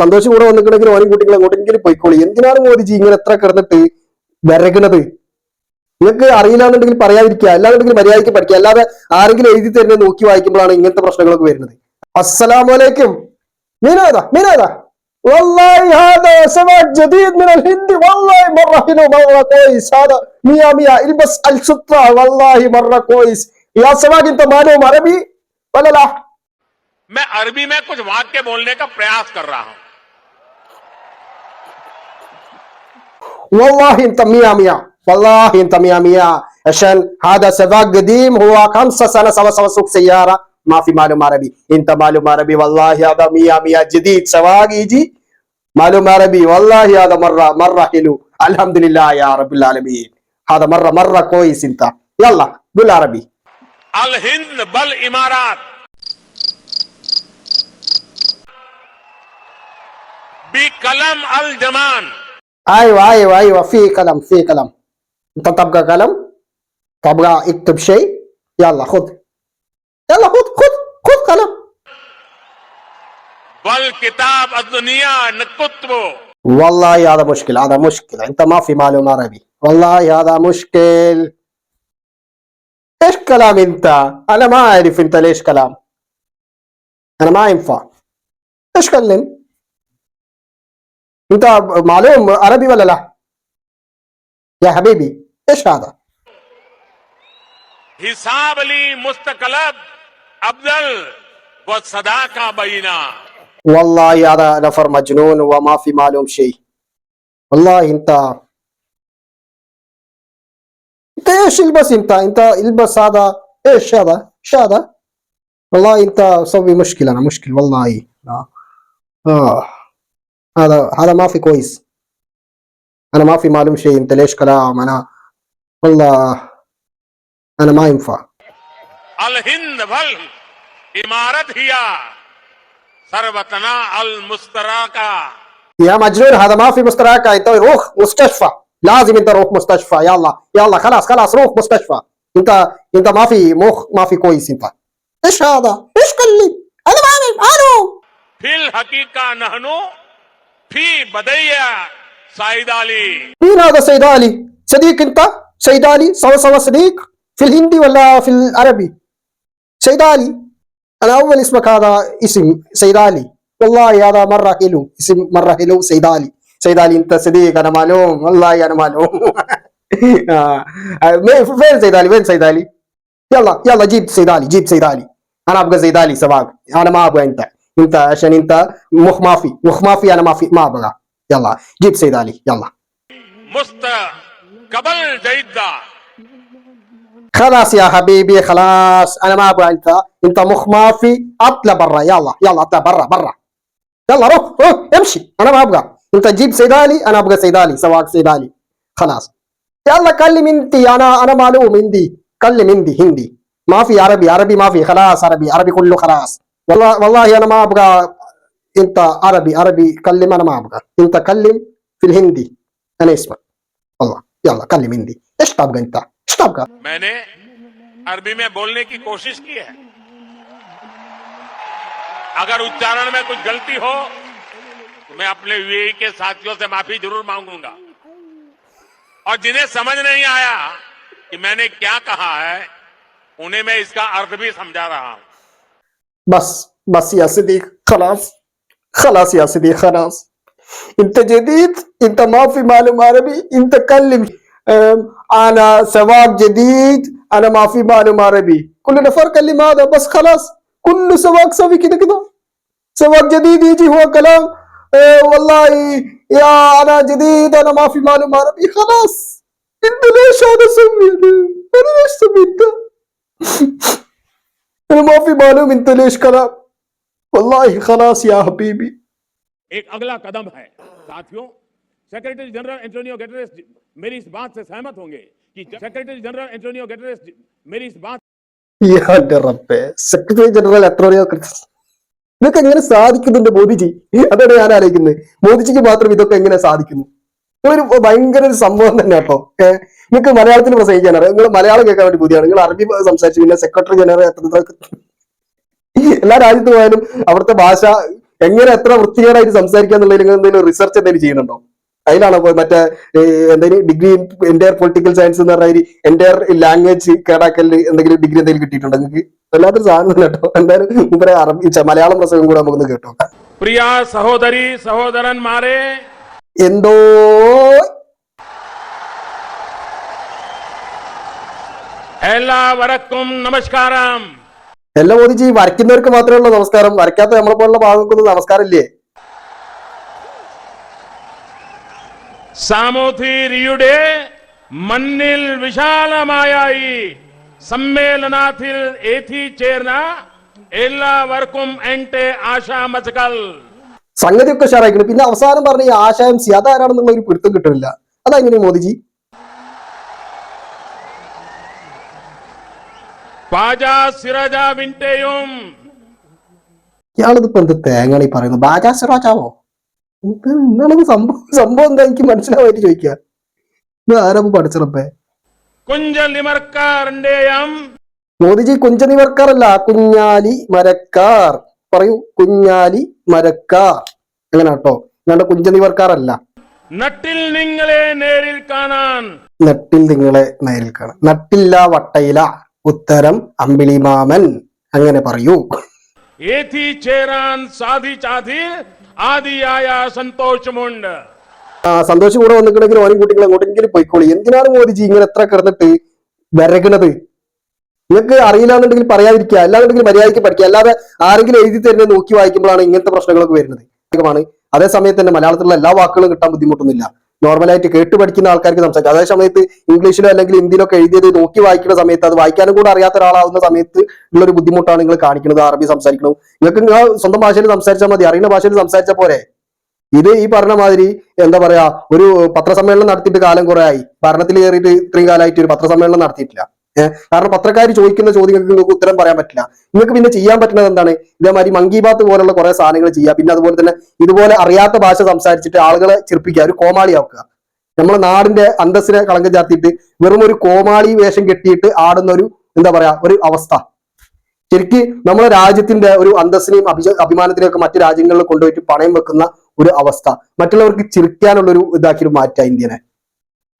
സന്തോഷം കൂടെ വന്നിട്ടുണ്ടെങ്കിൽ ഓനും കുട്ടികൾ അങ്ങോട്ടെങ്കിലും പോയിക്കോളി എന്തിനാണ് മോദിജി ഇങ്ങനെ എത്ര കിടന്നിട്ട് വിറകണത് നിങ്ങൾക്ക് അറിയില്ലാന്നുണ്ടെങ്കിൽ പറയാതിരിക്കുക അല്ലാന്നുണ്ടെങ്കിൽ മര്യാദയ്ക്ക് പഠിക്കുക അല്ലാതെ ആരെങ്കിലും എഴുതി തരുന്നത് നോക്കി വായിക്കുമ്പോഴാണ് ഇങ്ങനത്തെ പ്രശ്നങ്ങളൊക്കെ വരുന്നത് അസ്സലാമലൈക്കും മീനാദ മീനാദ والله هذا سمك جديد من الهند والله مرة حلو مرة كويس هذا مية مية البس السترة والله مرة كويس يا سمك انت معلوم عربي ولا لا؟ मैं अरबी में कुछ वाक्य बोलने का प्रयास कर रहा हूं والله انت مية مية والله انت مية مية عشان هذا سباق قديم هو خمسة سنة سوا سوا سوق سيارة ما في معلوم عربي انت معلوم عربي والله هذا مية مية جديد سواق يجي معلوم عربي والله هذا مرة مرة حلو الحمد لله يا رب العالمين هذا مرة مرة كويس انت يلا قول عربي अल हिंद बल كلام الجمان أيوه أيوه أيوه. في كلام في كلام. أنت تبقى قلم تبقى اكتب شيء؟ يلا خذ. يلا خذ خذ خذ قلم والكتاب الدنيا نكتبه. والله هذا مشكل هذا مشكل. أنت ما في معلومة عربي. والله هذا مشكل. إيش كلام أنت؟ أنا ما أعرف أنت ليش كلام. أنا ما ينفع. إيش كلم انت معلوم عربي ولا لا؟ يا حبيبي إيش هذا؟ حساب لي مستقلب افضل والصداقة بينا. والله هذا نفر مجنون وما في معلوم شيء. والله انت انت إيش البس انت؟ انت البس هذا إيش هذا؟ إيش هذا؟ والله انت مسوي مشكلة أنا مشكل والله. آه, آه. هذا هذا ما في كويس. أنا ما في معلوم شيء. أنت ليش كلام؟ أنا والله أنا ما ينفع. الهند بل امارت هي سربتنا المستراكا يا مجنون هذا ما في مستراكة أنت روح مستشفى. لازم أنت روح مستشفى. يلا يلا خلاص خلاص روح مستشفى. أنت أنت ما في مخ ما في كويس أنت. إيش هذا؟ إيش كلي أنا ما أعرف. في الحقيقة نحن في بديع سيد علي مين هذا سيد علي؟ صديق انت؟ سيد علي؟ سوا سوا صديق؟ في الهندي ولا في العربي؟ سيد علي أنا اول اسمك هذا اسم سيد علي والله هذا مره حلو اسم مره حلو سيد علي سيد علي انت صديق أنا معلوم والله أنا معلوم فين سيد علي وين سيد علي يلا يلا جيب سيد علي جيب سيد علي أنا أبغى سيد علي سباق أنا ما أبغى انت انت عشان انت مخ ما في مخ ما في أنا ما في ما أبغى. يلا جيب سيد علي يلا. مست قبل جيدة. خلاص يا حبيبي خلاص. أنا ما أبغى انت انت مخ ما في. اطلع برا يلا يلا اطلع برا برا. يلا روح روح امشي. أنا ما أبغى. انت جيب سيد علي أنا أبغى سيد علي سواك سيد علي. خلاص. يلا كلم انت أنا أنا معلوم هندي كلم هندي هندي. ما في عربي عربي ما في. خلاص عربي عربي كله خلاص. والله والله انا ما ابغى انت عربي عربي كلم انا ما ابغى انت كلم في الهندي انا اسمك والله يلا كلم هندي ايش تبغى انت ايش تبغى मैंने अरबी में बोलने की कोशिश की है अगर उच्चारण में कुछ गलती हो तो मैं अपने यूएई के साथियों से माफी जरूर मांगूंगा और जिन्हें समझ नहीं आया कि मैंने क्या कहा है उन्हें मैं इसका अर्थ भी समझा रहा हूं بس بس يا صديق خلاص خلاص يا صديق خلاص. انت جديد انت ما في معلوم عربي انت كلم أنا سواق جديد أنا ما في معلوم عربي كل نفر كلم هذا بس خلاص. كل سواق سوي كده كده. سواق جديد يجي هو كلام أه والله يا أنا جديد أنا ما في معلوم عربي خلاص. انت ليش هذا سوي أنا أنا ليش انت फिर माफ़ी मालूम इन तलेश खलास या हबीबी। एक अगला कदम है। साथियों सेक्रेटरी जनरल एंटोनियो गेटरेस मेरी इस बात से सहमत होंगे कि सेक्रेटरी जनरल एंटोनियो गेटरेस मेरी इस बात സെക്രട്ടറി ജനറൽ എത്രോണിയോ ഇതൊക്കെ എങ്ങനെ സാധിക്കുന്നുണ്ട് മോദിജി അതാണ് ഞാൻ ആലോചിക്കുന്നത് മോദിജിക്ക് മാത്രം ഇതൊക്കെ എങ്ങനെ സാധിക്കുന്നു ഒരു ഭയങ്കര ഒരു സംഭവം തന്നെ കേട്ടോ. നിങ്ങൾക്ക് മലയാളത്തിൽ പ്രസംഗിക്കാൻ അറിയാം. നിങ്ങൾ മലയാളം കേൾക്കാൻ വേണ്ടി പുതിയാണ് നിങ്ങൾ അറബി സംസാരിച്ചു പിന്നെ സെക്രട്ടറി ജനറൽ എത്ര എല്ലാ രാജ്യത്ത് പോയാലും അവിടുത്തെ ഭാഷ എങ്ങനെ എത്ര വൃത്തികേടായിട്ട് സംസാരിക്കുക എന്നുള്ളതിൽ നിങ്ങൾ എന്തെങ്കിലും റിസർച്ച് എന്തെങ്കിലും ചെയ്യുന്നുണ്ടോ? അതിലാണോ മറ്റേ എന്തെങ്കിലും ഡിഗ്രി എന്റെ പൊളിറ്റിക്കൽ സയൻസ് എന്ന് പറഞ്ഞാൽ എന്റെ ലാംഗ്വേജ് കേടാക്കൽ എന്തെങ്കിലും ഡിഗ്രി എന്തെങ്കിലും കിട്ടിയിട്ടുണ്ടോ നിങ്ങൾക്ക്? വല്ലാത്തൊരു സാധനം കേട്ടോ. എന്തായാലും ഇവരെ അറബി മലയാളം പ്രസംഗം കൂടെ നമുക്കൊന്ന് കേട്ടോ പ്രിയ സഹോദരി സഹോദരന്മാരെ എന്തോ? എല്ലാവർക്കും നമസ്കാരം. എല്ലാ മോദിജി വരയ്ക്കുന്നവർക്ക് മാത്രമേ ഉള്ളൂ നമസ്കാരം. വരയ്ക്കാത്ത നമ്മളെ പോലുള്ള ഭാഗങ്ങൾക്കൊന്നും നമസ്കാരം ഇല്ലേ സാമൂതിരിയുടെ മണ്ണിൽ വിശാലമായ ഈ സമ്മേളനത്തിൽ എത്തിച്ചേർന്ന എല്ലാവർക്കും എന്റെ ആശാമസുകൾ സംഗതിയൊക്കെ ഉഷാറായിക്കണം പിന്നെ അവസാനം പറഞ്ഞ ഈ ആശയം സി അതാരാണെന്നുള്ള ഒരു പിടുത്തം കിട്ടുന്നില്ല. അതെങ്ങനെയാണ് മോദിജി? ഇയാളിതിപ്പോ എന്ത് തേങ്ങയാണ് ഈ പറയുന്നത്? ബാജാ സിറാജാവോ? ഇത് എന്താണിത് സംഭവം സംഭവം എന്താ എനിക്ക് മനസ്സിലാവായിട്ട് ചോദിക്കുക ഇത് ആരാ പഠിച്ചറപ്പേ മോദിജി കുഞ്ചനിവർക്കാറല്ല കുഞ്ഞാലി മരക്കാർ. പറയൂ കുഞ്ഞാലി മരക്കാർ. അങ്ങനെ കേട്ടോ കുഞ്ചൻ കുഞ്ചനിവർക്കാറല്ല നട്ടിൽ നിങ്ങളെ നേരിൽ കാണാൻ. നട്ടിൽ നിങ്ങളെ നേരിൽ കാണാൻ. നട്ടില്ല വട്ടയില. ഉത്തരം അമ്പിളിമാമൻ. അങ്ങനെ പറയൂ. ഏതി ചേരാൻ സാധിച്ചാതി ആദിയായ സന്തോഷമുണ്ട്. ആ സന്തോഷം കൂടെ വന്നിട്ടുണ്ടെങ്കിൽ ഓനും കുട്ടികൾ അങ്ങോട്ടെങ്കിലും പോയിക്കോളി. എന്തിനാണ് മോദിജി ഇങ്ങനെ എത്ര കിടന്നിട്ട് വിരകണത്? നിങ്ങൾക്ക് അറിയില്ലാന്നുണ്ടെങ്കിൽ പറയാതിരിക്കുക. അല്ലാന്നുണ്ടെങ്കിൽ മര്യാദയ്ക്ക് പഠിക്കുക. അല്ലാതെ ആരെങ്കിലും എഴുതി തരുന്നത് നോക്കി വായിക്കുമ്പോഴാണ് ഇങ്ങനത്തെ പ്രശ്നങ്ങളൊക്കെ വരുന്നത്. അതേ സമയത്ത് തന്നെ മലയാളത്തിലുള്ള എല്ലാ വാക്കുകളും കിട്ടാൻ ബുദ്ധിമുട്ടൊന്നുമില്ല. നോർമലായിട്ട് കേട്ട് പഠിക്കുന്ന ആൾക്കാർക്ക് സംസാരിക്കും. അതേ സമയത്ത് ഇംഗ്ലീഷിലോ അല്ലെങ്കിൽ ഹിന്ദിയിലോ ഒക്കെ എഴുതിയത് നോക്കി വായിക്കുന്ന സമയത്ത് അത് വായിക്കാനും കൂടെ അറിയാത്ത ഒരാളാവുന്ന സമയത്ത് ഉള്ളൊരു ബുദ്ധിമുട്ടാണ് നിങ്ങൾ കാണിക്കുന്നത്. അറബി സംസാരിക്കണം. നിങ്ങൾക്ക് നിങ്ങൾ സ്വന്തം ഭാഷയിൽ സംസാരിച്ചാൽ മതി. അറിയുന്ന ഭാഷയിൽ സംസാരിച്ചാൽ പോരെ. ഇത് ഈ പറഞ്ഞ മാതിരി എന്താ പറയാ ഒരു പത്രസമ്മേളനം നടത്തിയിട്ട് കാലം കുറെ ആയി. ഭരണത്തിൽ കയറിയിട്ട് ഇത്രയും കാലമായിട്ട് ഒരു പത്രസമ്മേളനം നടത്തിയിട്ടില്ല. കാരണം പത്രക്കാർ ചോദിക്കുന്ന ചോദ്യങ്ങൾക്ക് നിങ്ങൾക്ക് ഉത്തരം പറയാൻ പറ്റില്ല. നിങ്ങൾക്ക് പിന്നെ ചെയ്യാൻ പറ്റുന്നത് എന്താണ്? ഇതേമാതിരി മങ്കി ബാത്ത് പോലുള്ള കുറെ സാധനങ്ങൾ ചെയ്യുക. പിന്നെ അതുപോലെ തന്നെ ഇതുപോലെ അറിയാത്ത ഭാഷ സംസാരിച്ചിട്ട് ആളുകളെ ചിർപ്പിക്കുക ഒരു കോമാളിയാക്കുക നമ്മളെ നാടിന്റെ അന്തസ്സിനെ കളങ്കം ചാർത്തിയിട്ട് വെറും ഒരു കോമാളി വേഷം കെട്ടിയിട്ട് ആടുന്ന ഒരു എന്താ പറയാ ഒരു അവസ്ഥ. ശരിക്ക് നമ്മളെ രാജ്യത്തിന്റെ ഒരു അന്തസ്സിനെയും അഭിജ അഭിമാനത്തിനെയും ഒക്കെ മറ്റു രാജ്യങ്ങളിൽ കൊണ്ടുപോയിട്ട് പണയം വെക്കുന്ന ഒരു അവസ്ഥ. മറ്റുള്ളവർക്ക് ചിരിക്കാനുള്ള ഒരു ഇതാക്കി മാറ്റുക ഇന്ത്യനെ.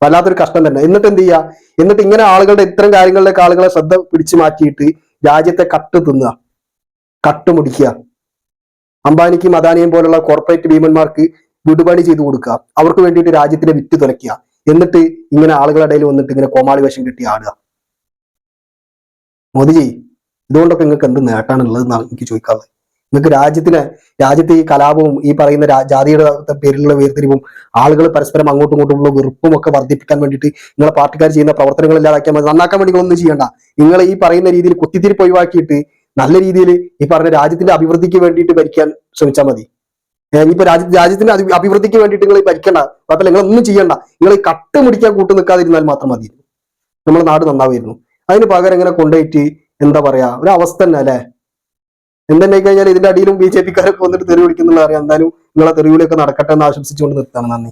വല്ലാത്തൊരു കഷ്ടം തന്നെ. എന്നിട്ട് എന്ത് ചെയ്യുക എന്നിട്ട് ഇങ്ങനെ ആളുകളുടെ ഇത്തരം കാര്യങ്ങളിലേക്ക് ആളുകളെ ശ്രദ്ധ പിടിച്ചു മാറ്റിയിട്ട് രാജ്യത്തെ കട്ട് തിന്നുക. കട്ട് മുടിക്കുക. അംബാനിക്കും അദാനിയും പോലുള്ള കോർപ്പറേറ്റ് ഭീമന്മാർക്ക് വിടുപണി ചെയ്തു കൊടുക്കുക. അവർക്ക് വേണ്ടിയിട്ട് രാജ്യത്തിനെ വിറ്റ് തുലയ്ക്കുക. എന്നിട്ട് ഇങ്ങനെ ആളുകളുടെ ഇടയിൽ വന്നിട്ട് ഇങ്ങനെ കോമാളി വേഷം കെട്ടി ആടുക. മോദിജി ഇതുകൊണ്ടൊക്കെ നിങ്ങൾക്ക് എന്ത് നേട്ടാണുള്ളത് എന്നാണ് എനിക്ക് ചോദിക്കാറുള്ളത് നിങ്ങൾക്ക് രാജ്യത്തിന് രാജ്യത്തെ ഈ കലാപവും ഈ പറയുന്ന ജാതിയുടെ പേരിലുള്ള വേർതിരിവും ആളുകൾ പരസ്പരം അങ്ങോട്ടും ഇങ്ങോട്ടുമുള്ള വെറുപ്പും ഒക്കെ വർദ്ധിപ്പിക്കാൻ വേണ്ടിയിട്ട് നിങ്ങളെ പാർട്ടിക്കാർ ചെയ്യുന്ന പ്രവർത്തനങ്ങൾ ഇല്ലാതാക്കിയാൽ മതി. നന്നാക്കാൻ വേണ്ടി ഒന്നും ചെയ്യണ്ട. നിങ്ങൾ ഈ പറയുന്ന രീതിയിൽ കുത്തിത്തിരിപ്പ് ഒഴിവാക്കിയിട്ട് നല്ല രീതിയിൽ ഈ പറഞ്ഞ രാജ്യത്തിന്റെ അഭിവൃദ്ധിക്ക് വേണ്ടിയിട്ട് ഭരിക്കാൻ ശ്രമിച്ചാൽ മതി. ഇപ്പൊ രാജ്യ രാജ്യത്തിന്റെ അഭി- അഭിവൃദ്ധിക്ക് വേണ്ടിയിട്ട് നിങ്ങൾ ഭരിക്കണ്ട. കുഴപ്പമില്ല നിങ്ങൾ ഒന്നും ചെയ്യണ്ട. നിങ്ങൾ കട്ട് മുടിക്കാൻ കൂട്ടു നിൽക്കാതിരുന്നാൽ മാത്രം മതി. നമ്മുടെ നാട് നന്നാവായിരുന്നു. അതിന് പകരം ഇങ്ങനെ കൊണ്ടുപോയിട്ട് എന്താ പറയാ ഒരു അവസ്ഥ തന്നെ അല്ലെ? എന്തുണ്ടായി കഴിഞ്ഞാൽ ഇതിന്റെ അടിയിലും ബി ജെ പിക്കാരൊക്കെ വന്നിട്ട് തെറി വിളിക്കുന്നുള്ള അറിയാം. എന്തായാലും നിങ്ങളെ തെറിവിലൊക്കെ നടക്കട്ടെ എന്ന് ആശംസിച്ചുകൊണ്ട് നിർത്താണ് നന്ദി.